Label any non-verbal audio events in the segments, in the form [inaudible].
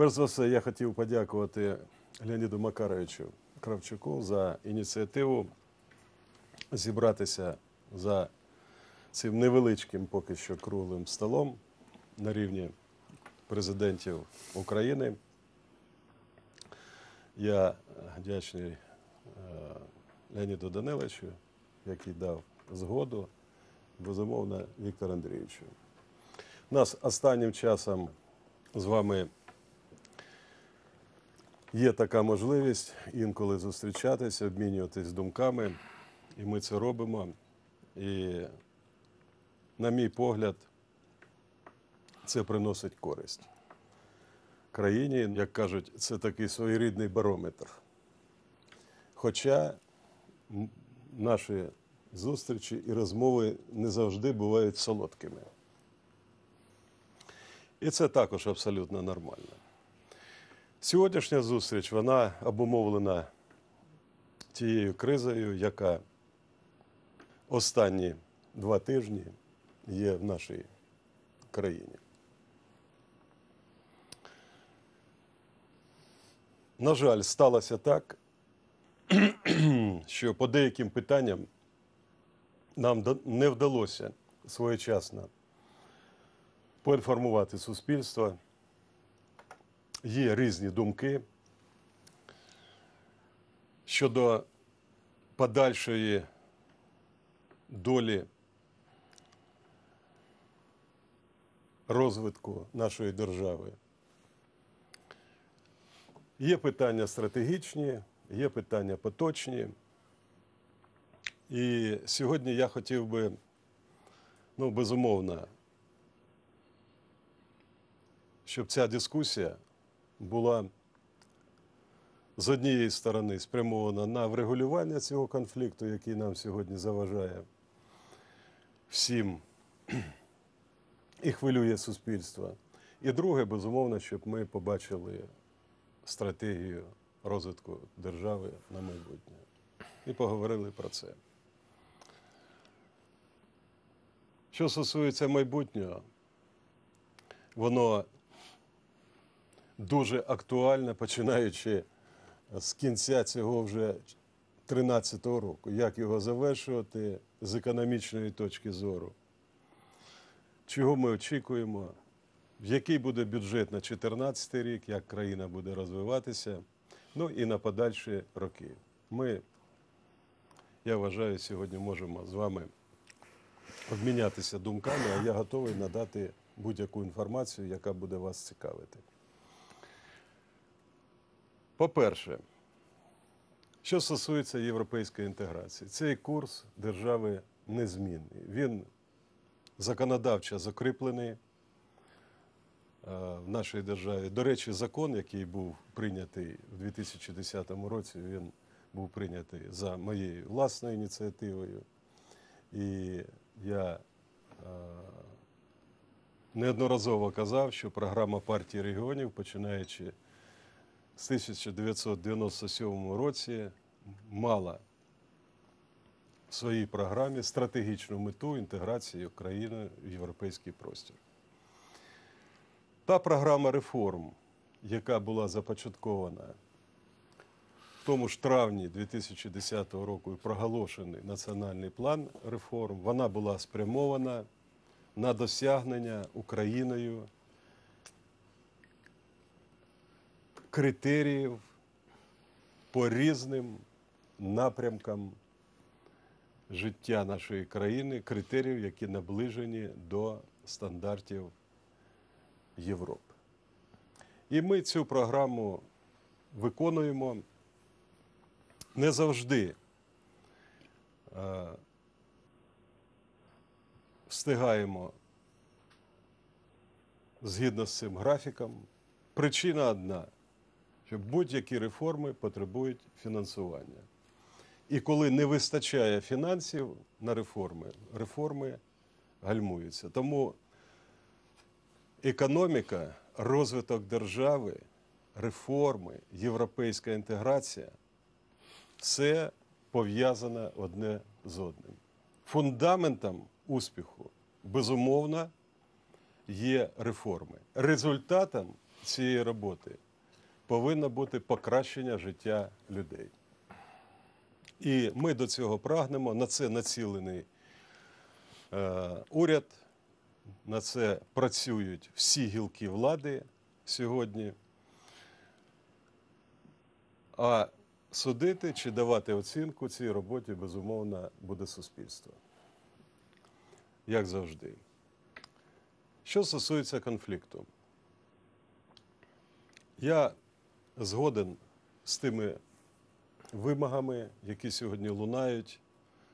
Перш за все, я хотів подякувати Леоніду Макаровичу Кравчуку за ініціативу зібратися за цим невеличким поки що круглим столом на рівні президентів України. Я вдячний е, Леоніду Даниловичу, який дав згоду, безумовно, Віктору Андрійовичу. Нас останнім часом з вами є така можливість інколи зустрічатися, обмінюватись думками, і ми це робимо. І, на мій погляд, це приносить користь країні, як кажуть, це такий своєрідний барометр. Хоча наші зустрічі і розмови не завжди бувають солодкими. І це також абсолютно нормально. Сьогоднішня зустріч вона обумовлена тією кризою, яка останні два тижні є в нашій країні. На жаль, сталося так, що по деяким питанням нам не вдалося своєчасно поінформувати суспільство. Є різні думки щодо подальшої долі розвитку нашої держави. Є питання стратегічні, є питання поточні. І сьогодні я хотів би, ну, безумовно, щоб ця дискусія була з однієї сторони спрямована на врегулювання цього конфлікту, який нам сьогодні заважає всім [clears throat] і хвилює суспільство. І друге, безумовно, щоб ми побачили стратегію розвитку держави на майбутнє. І поговорили про це. Що стосується майбутнього, воно дуже актуальне, починаючи з кінця цього вже 13-го року. Як його завершувати з економічної точки зору? Чого ми очікуємо? Який буде бюджет на 2014 рік, як країна буде розвиватися, ну і на подальші роки. Ми, я вважаю, сьогодні можемо з вами обмінятися думками, а я готовий надати будь-яку інформацію, яка буде вас цікавити. По-перше, що стосується європейської інтеграції, цей курс держави незмінний. Він законодавчо закріплений е, в нашій державі. До речі, закон, який був прийнятий в 2010 році, він був прийнятий за моєю власною ініціативою. І я е, неодноразово казав, що програма партії регіонів, починаючи з 1997 році, мала в своїй програмі стратегічну мету інтеграції України в європейський простір. Та програма реформ, яка була започаткована в тому ж травні 2010 року і проголошений національний план реформ, вона була спрямована на досягнення Україною критеріїв по різним напрямкам життя нашої країни, критеріїв, які наближені до стандартів Європи. І ми цю програму виконуємо не завжди е, встигаємо згідно з цим графіком. Причина одна, що будь-які реформи потребують фінансування. І коли не вистачає фінансів на реформи, реформи гальмуються. Тому економіка, розвиток держави, реформи, європейська інтеграція все пов'язане одне з одним. Фундаментом успіху, безумовно, є реформи. Результатом цієї роботи повинно бути покращення життя людей. І ми до цього прагнемо. На це націлений е, уряд, на це працюють всі гілки влади сьогодні. А судити чи давати оцінку цій роботі, безумовно, буде суспільство. Як завжди. Що стосується конфлікту, я згоден з тими вимогами, які сьогодні лунають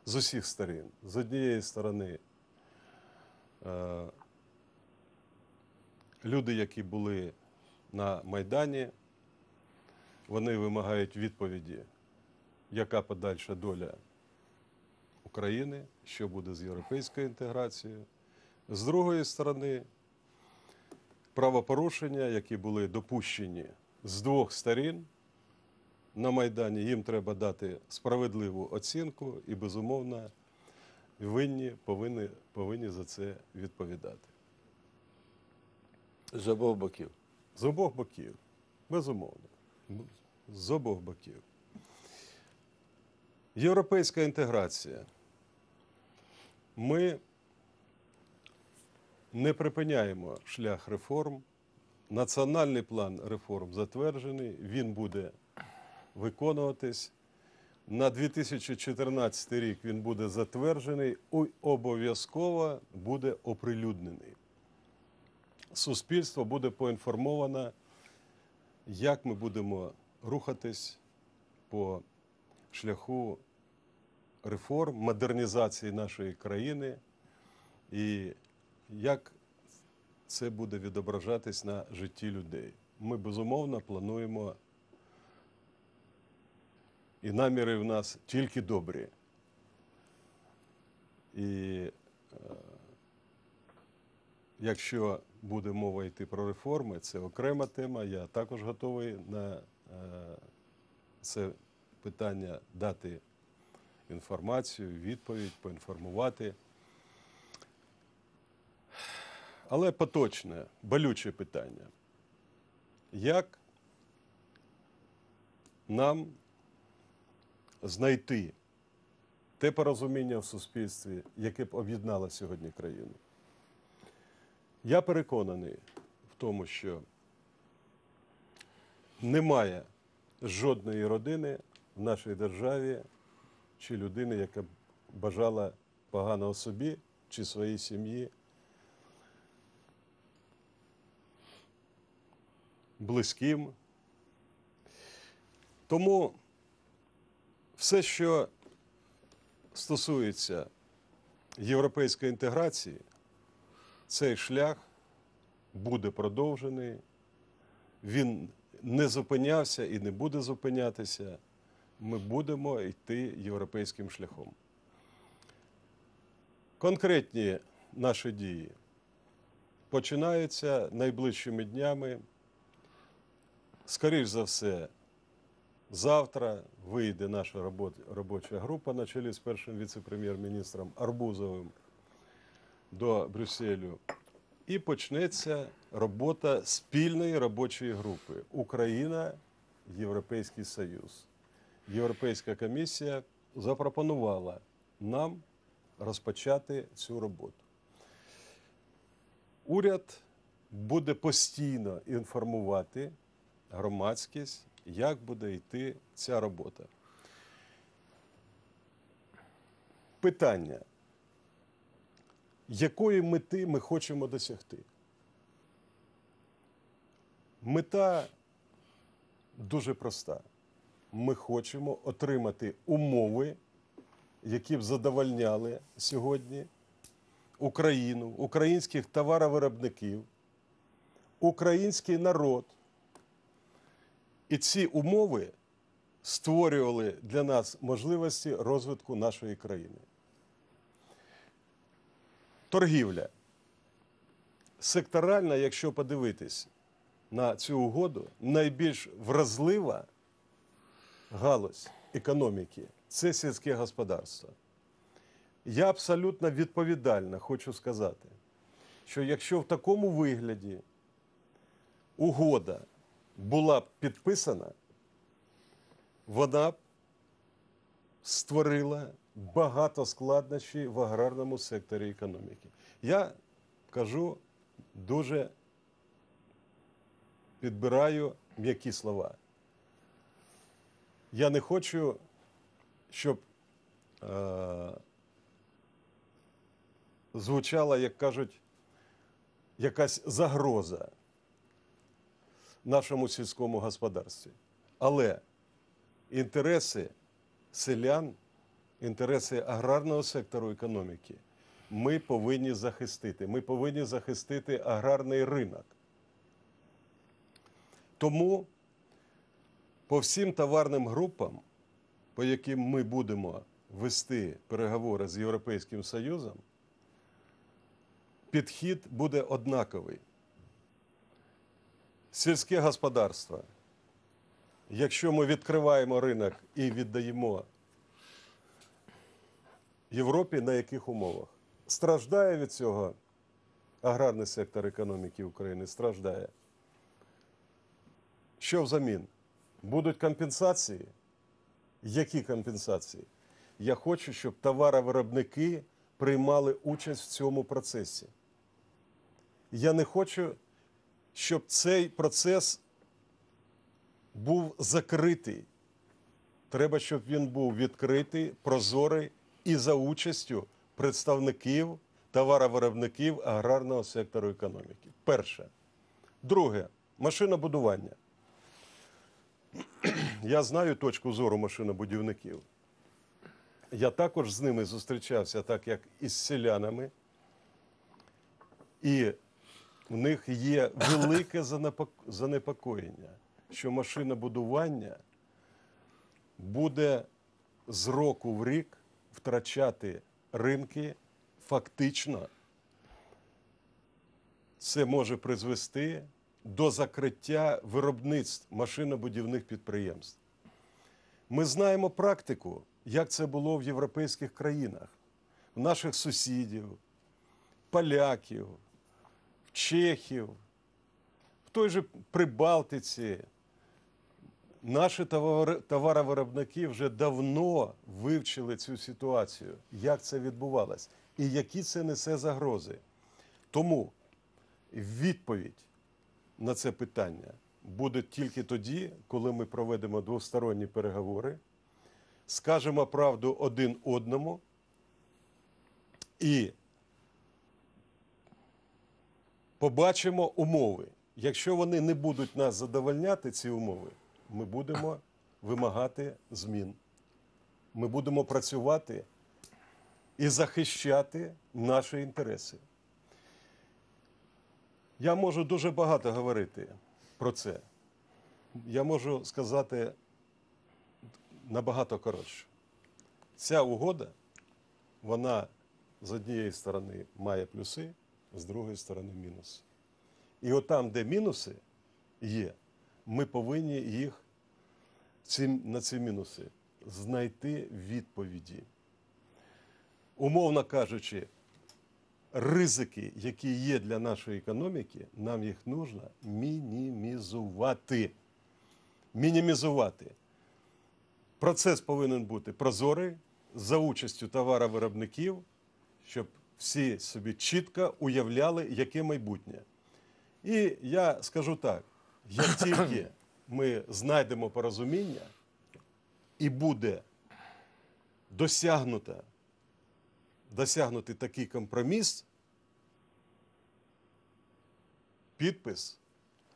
з усіх сторін. З однієї сторони, е, люди, які були на Майдані, вони вимагають відповіді, яка подальша доля України, що буде з європейською інтеграцією. З другої сторони, правопорушення, які були допущені з двох сторін на Майдані, їм треба дати справедливу оцінку і, безумовно, винні повинні, повинні за це відповідати. З обох боків. З обох боків, безумовно. З обох боків. Європейська інтеграція. Ми не припиняємо шлях реформ. Національний план реформ затверджений, він буде виконуватись. На 2014 рік він буде затверджений і обов'язково буде оприлюднений. Суспільство буде поінформовано, як ми будемо рухатись по шляху реформ, модернізації нашої країни і як це буде відображатись на житті людей. Ми безумовно плануємо, і наміри в нас тільки добрі. І е, якщо буде мова йти про реформи, це окрема тема. Я також готовий на е, це питання дати інформацію, відповідь, поінформувати. Але поточне, болюче питання. Як нам знайти те порозуміння в суспільстві, яке б об'єднало сьогодні країну? Я переконаний в тому, що немає жодної родини в нашій державі чи людини, яка б бажала поганого собі чи своїй сім'ї. Близьким. Тому все, що стосується європейської інтеграції, цей шлях буде продовжений. Він не зупинявся і не буде зупинятися. Ми будемо йти європейським шляхом. Конкретні наші дії починаються найближчими днями. Скоріш за все, завтра вийде наша робоча група на чолі з першим віце-прем'єр-міністром Арбузовим до Брюсселю. І почнеться робота спільної робочої групи Україна, Європейський Союз. Європейська комісія запропонувала нам розпочати цю роботу. Уряд буде постійно інформувати громадськість, як буде йти ця робота. Питання, якої мети ми хочемо досягти? Мета дуже проста. Ми хочемо отримати умови, які б задовольняли сьогодні Україну, українських товаровиробників, український народ. І ці умови створювали для нас можливості розвитку нашої країни. Торгівля. Секторальна, якщо подивитись на цю угоду, найбільш вразлива галузь економіки це сільське господарство. Я абсолютно відповідально хочу сказати, що якщо в такому вигляді угода була підписана, вона створила багато складнощів в аграрному секторі економіки. Я кажу дуже підбираю м'які слова. Я не хочу, щоб е, звучала, як кажуть, якась загроза нашому сільському господарстві. Але інтереси селян, інтереси аграрного сектору економіки ми повинні захистити. Ми повинні захистити аграрний ринок. Тому по всім товарним групам, по яким ми будемо вести переговори з Європейським Союзом, підхід буде однаковий. Сільське господарство. Якщо ми відкриваємо ринок і віддаємо Європі, на яких умовах? Страждає від цього аграрний сектор економіки України, страждає. Що взамін? Будуть компенсації? Які компенсації? Я хочу, щоб товаровиробники приймали участь в цьому процесі. Я не хочу, щоб цей процес був закритий. Треба, щоб він був відкритий, прозорий і за участю представників товаровиробників аграрного сектору економіки. Перше. Друге машинобудування. [clears throat] Я знаю точку зору машинобудівників. Я також з ними зустрічався, так як і з селянами. І в них є велике занепокоєння, що машинобудування буде з року в рік втрачати ринки фактично. Це може призвести до закриття виробництв машинобудівних підприємств. Ми знаємо практику, як це було в європейських країнах, в наших сусідів, поляків, чехів, в той же Прибалтиці. Наші товаровиробники вже давно вивчили цю ситуацію, як це відбувалось і які це несе загрози. Тому відповідь на це питання буде тільки тоді, коли ми проведемо двосторонні переговори, скажемо правду один одному і побачимо умови. Якщо вони не будуть нас задовольняти, ці умови, ми будемо вимагати змін. Ми будемо працювати і захищати наші інтереси. Я можу дуже багато говорити про це. Я можу сказати набагато коротше. Ця угода, вона з однієї сторони має плюси, з другої сторони мінуси. І от там, де мінуси є, ми повинні їх ці, на ці мінуси знайти відповіді. Умовно кажучи, ризики, які є для нашої економіки, нам їх нужно мінімізувати. Мінімізувати. Процес повинен бути прозорий за участю товаровиробників, щоб всі собі чітко уявляли, яке майбутнє. І я скажу так: як [coughs] тільки ми знайдемо порозуміння і буде досягнуто, досягнутий такий компроміс, підпис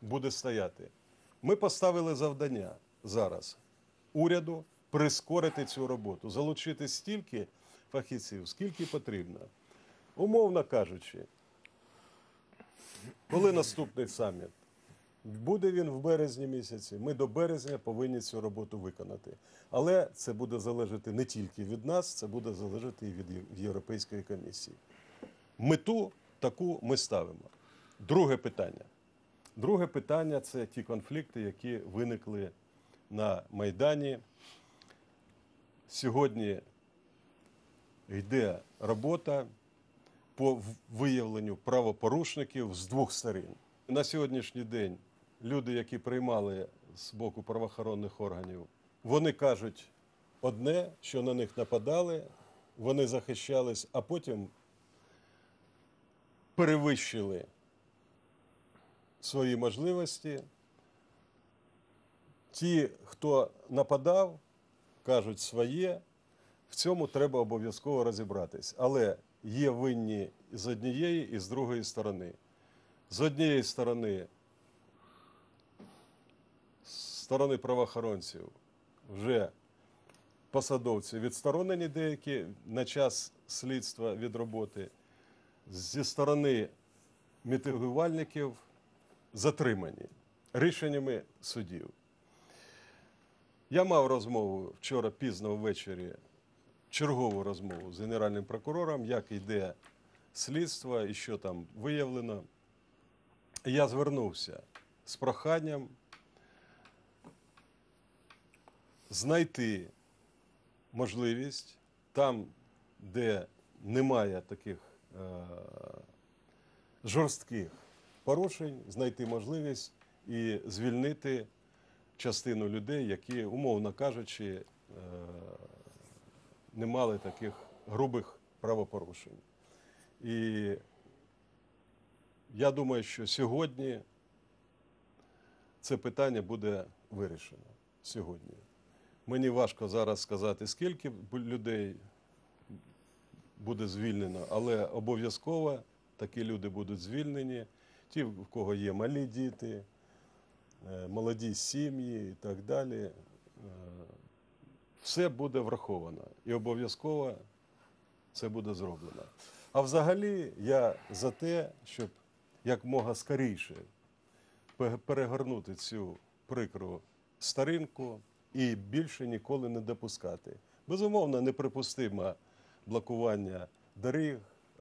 буде стояти. Ми поставили завдання зараз уряду прискорити цю роботу, залучити стільки фахівців, скільки потрібно. Умовно кажучи, коли наступний саміт? Буде він в березні місяці. Ми до березня повинні цю роботу виконати. Але це буде залежати не тільки від нас, це буде залежати і від Європейської комісії. Мету таку ми ставимо. Друге питання. Друге питання це ті конфлікти, які виникли на Майдані. Сьогодні йде робота по виявленню правопорушників з двох сторін. На сьогоднішній день люди, які приймали з боку правоохоронних органів, вони кажуть одне, що на них нападали, вони захищались, а потім перевищили свої можливості. Ті, хто нападав, кажуть своє, в цьому треба обов'язково розібратись. Але є винні з однієї і з другої сторони. З однієї сторони, з сторони правоохоронців, вже посадовці відсторонені деякі на час слідства від роботи. Зі сторони мітингувальників затримані рішеннями судів. Я мав розмову вчора пізно ввечері, чергову розмову з генеральним прокурором, як йде слідство і що там виявлено. Я звернувся з проханням знайти можливість там, де немає таких е- жорстких порушень, знайти можливість і звільнити частину людей, які, умовно кажучи, е, не мали таких грубих правопорушень. І я думаю, що сьогодні це питання буде вирішено. Сьогодні. Мені важко зараз сказати, скільки людей буде звільнено, але обов'язково такі люди будуть звільнені. Ті, в кого є малі діти, е, молоді сім'ї і так далі. Все буде враховано і обов'язково це буде зроблено. А взагалі я за те, щоб якмога скоріше перегорнути цю прикру старинку і більше ніколи не допускати. Безумовно, неприпустимо блокування доріг,